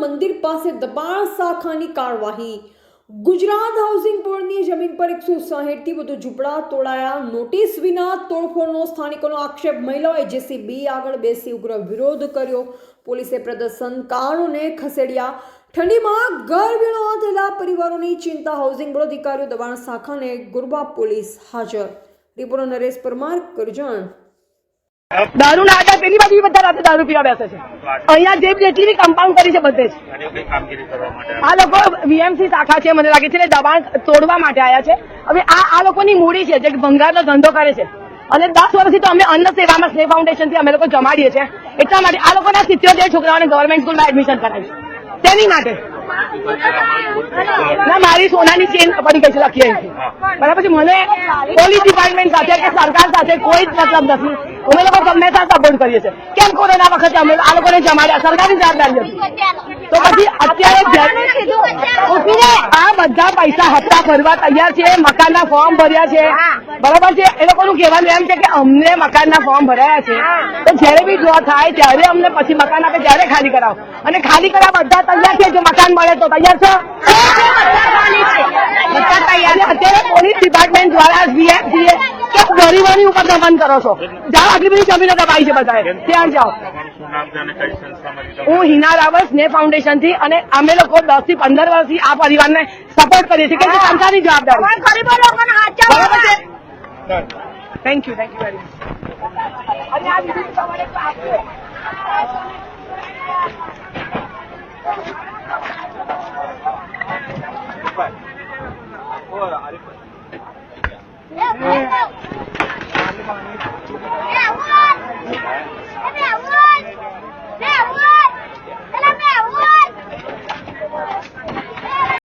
મંદિર પાસે દબાણ શાખાની કાર્યવાહી. ગુજરાત હાઉસિંગ બોર્ડની જમીન પર એકસો સાહીઠથી વધુ ઝૂંપડા તોડાયા. નોટિસ વિના તોડફોડનો સ્થાનિકોનો આક્ષેપ મહિલાઓએ જેસીબી આગળ બેસી ઉગ્ર વિરોધ કર્યો. પોલીસે પ્રદર્શનકારોને ખસેડ્યા. ઠંડીમાં ઘર વિણવા થયેલા પરિવારોની ચિંતા. હાઉસિંગ બોર્ડ અધિકારીઓ દબાણ શાખાને ગુરબા પોલીસ હાજર. રિપોર્ટર નરેશ પરમાર કરજણ દારૂ ના હતા પેલી બાજુ બધા રાતે દારૂ પીવા બેસે છે. અહીંયા જે જેટલી બી કમ્પાઉન્ડ કરી છે બધે જ. કરવા આ લોકો વીએમસી શાખા છે મને લાગે છે ને દબાણ તોડવા માટે આવ્યા છે. હવે આ આ લોકોની મૂડી છે જે ભંગારનો ધંધો કરે છે. અને દસ વર્ષથી તો અમે અન્ન સેવામાં સ્નેહ ફાઉન્ડેશનથી અમે લોકો જમાડીએ છીએ. એટલા માટે આ લોકોના સિત્યોતેર છોકરાઓને ગવર્મેન્ટ સ્કૂલમાં એડમિશન કરાવ્યું તેની માટે. ના, મારી સોનાની ચેન પડી ગઈ છે, લખી અહીંથી બરાબર છે, મને પોલીસ ડિપાર્ટમેન્ટ સાથે કે સરકાર સાથે કોઈ જ મતલબ નથી. અમે લોકો હંમેશા સપોર્ટ કરીએ છીએ. કેમ કોરોના વખતે અમે આ લોકોને જમાડ્યા? સરકારની જવાબદારી હતી. તો પછી અત્યારે બધા પૈસા હપ્તા ભરવા તૈયાર છે મકાનના ફોર્મ ભર્યા છે. બરોબર છે? એ લોકોનું કહેવાનું એમ છે કે અમને મકાનના ફોર્મ ભરાયા છે. તો જ્યારે બી ડ્રો થાય ત્યારે અમને પછી મકાન આપે ત્યારે ખાલી કરાવો. અને ખાલી કરાવ બધા તૈયાર છે? જો મકાન મળે તો તૈયાર છો. અત્યારે પોલીસ ડિપાર્ટમેન્ટ દ્વારા વીએફસીએ કે ગરીબોની ઉપર દમન કરો છો. જાઓ આટલી બધી જમીનો દબાઈ છે બધા ત્યાં જાઓ. હું હિના રાવલ સ્નેહ ફાઉન્ડેશનથી અને અમે લોકો દસથી પંદર વર્ષથી આ પરિવારને સપોર્ટ કરીએ છીએ. કે સંસ્થાની જવાબદારી. Thank you thank you very much